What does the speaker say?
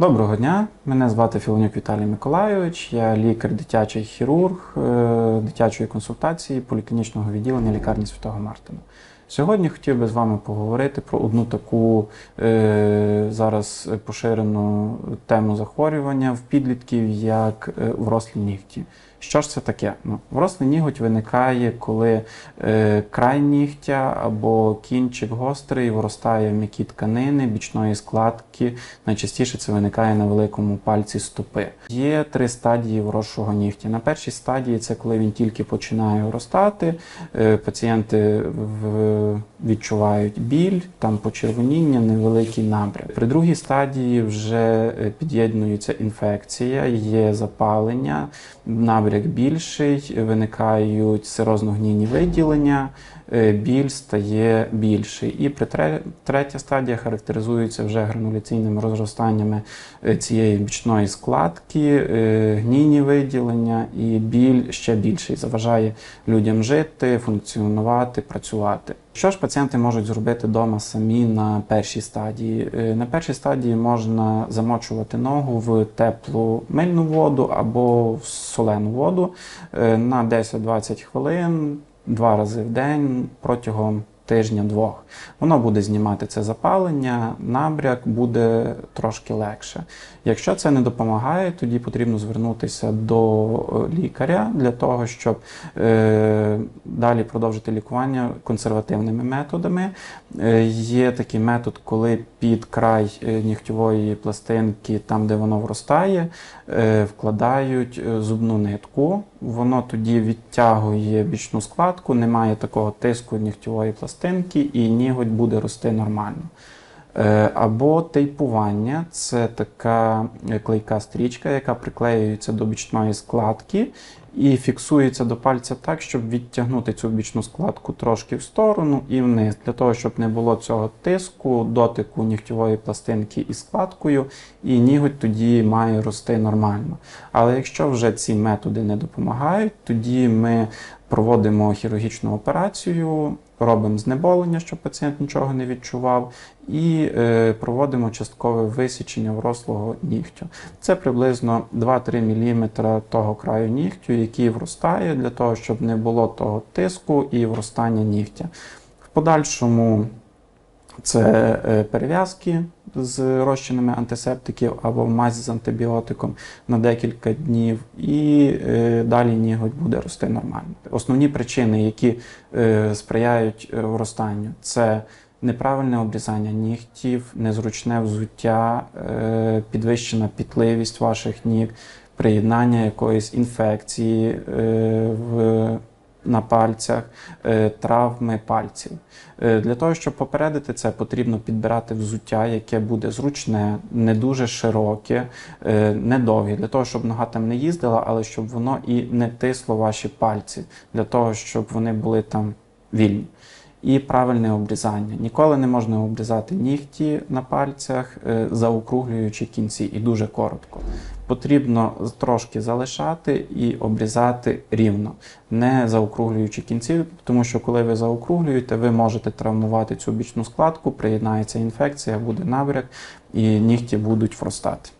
Доброго дня, мене звати Філонюк Віталій Миколайович, я лікар дитячий хірург е, дитячої консультації поліклінічного відділення лікарні Святого Мартина. Сьогодні хотів би з вами поговорити про одну таку е, зараз поширену тему захворювання в підлітків, як е, врослі нігті. Що ж це таке? Ну, врослий ніготь виникає, коли е, край нігтя або кінчик гострий виростає в м'які тканини бічної складки. Найчастіше це виникає на великому пальці стопи. Є три стадії вросшого нігтя. На першій стадії це коли він тільки починає виростати. Е, пацієнти в- відчувають біль, там почервоніння, невеликий набряк. При другій стадії вже е, під'єднується інфекція, є запалення, набряк більший, виникають сирозно-гнійні виділення, е, біль стає більший. І при третя стадія характеризується вже грануляційними розростаннями е, цієї бічної складки, гнійні виділення, і біль ще більший заважає людям жити, функціонувати, працювати. Що ж пацієнти можуть зробити вдома самі на першій стадії? Е, На першій стадії можна замочувати ногу в теплу мильну воду або в солену воду е, на 10-20 хвилин, два рази в день протягом тижня-двох. Воно буде знімати це запалення, набряк буде трошки легше. Якщо це не допомагає, тоді потрібно звернутися до е, лікаря для того, щоб е, далі продовжити лікування консервативними методами. Е, є такий метод, коли під край е, нігтєвої пластинки, там де воно вростає, е, вкладають е, зубну нитку. Воно тоді відтягує бічну складку, немає такого тиску нігтєвої пластинки, і ніготь буде рости нормально. Е, Або тейпування це така клейка стрічка, яка приклеюється до бічної складки і фіксується до пальця так, щоб відтягнути цю бічну складку трошки в сторону і вниз, для того, щоб не було цього тиску, дотику нігтєвої пластинки із складкою, і ніготь тоді має рости нормально. Але якщо вже ці методи не допомагають, тоді ми проводимо хірургічну операцію, робимо знеболення, щоб пацієнт нічого не відчував, і е, проводимо часткове висічення врослого нігтю. Це приблизно 2-3 мм того краю нігтю, який вростає, для того, щоб не було того тиску і вростання нігтя. В подальшому це е, перев'язки з розчинами антисептиків або мазь з антибіотиком на декілька днів, і е, далі ніготь буде рости нормально. Основні причини, які е, сприяють е, вростанню, це неправильне обрізання нігтів, незручне взуття, підвищена пітливість ваших ніг, приєднання якоїсь інфекції в на пальцях, е, травми пальців. Е, Для того, щоб попередити це, потрібно підбирати взуття, яке буде зручне, не дуже широке, е, недовге, для того, щоб нога там не їздила, але щоб воно і не тисло ваші пальці, для того, щоб вони були там вільні. І правильне обрізання. Ніколи не можна обрізати нігті на пальцях, е, заокруглюючи кінці, і дуже коротко. Потрібно трошки залишати і обрізати рівно, не заокруглюючи кінці, тому що коли ви заокруглюєте, ви можете травмувати цю бічну складку, приєднається інфекція, буде набряк, і нігті будуть вростати.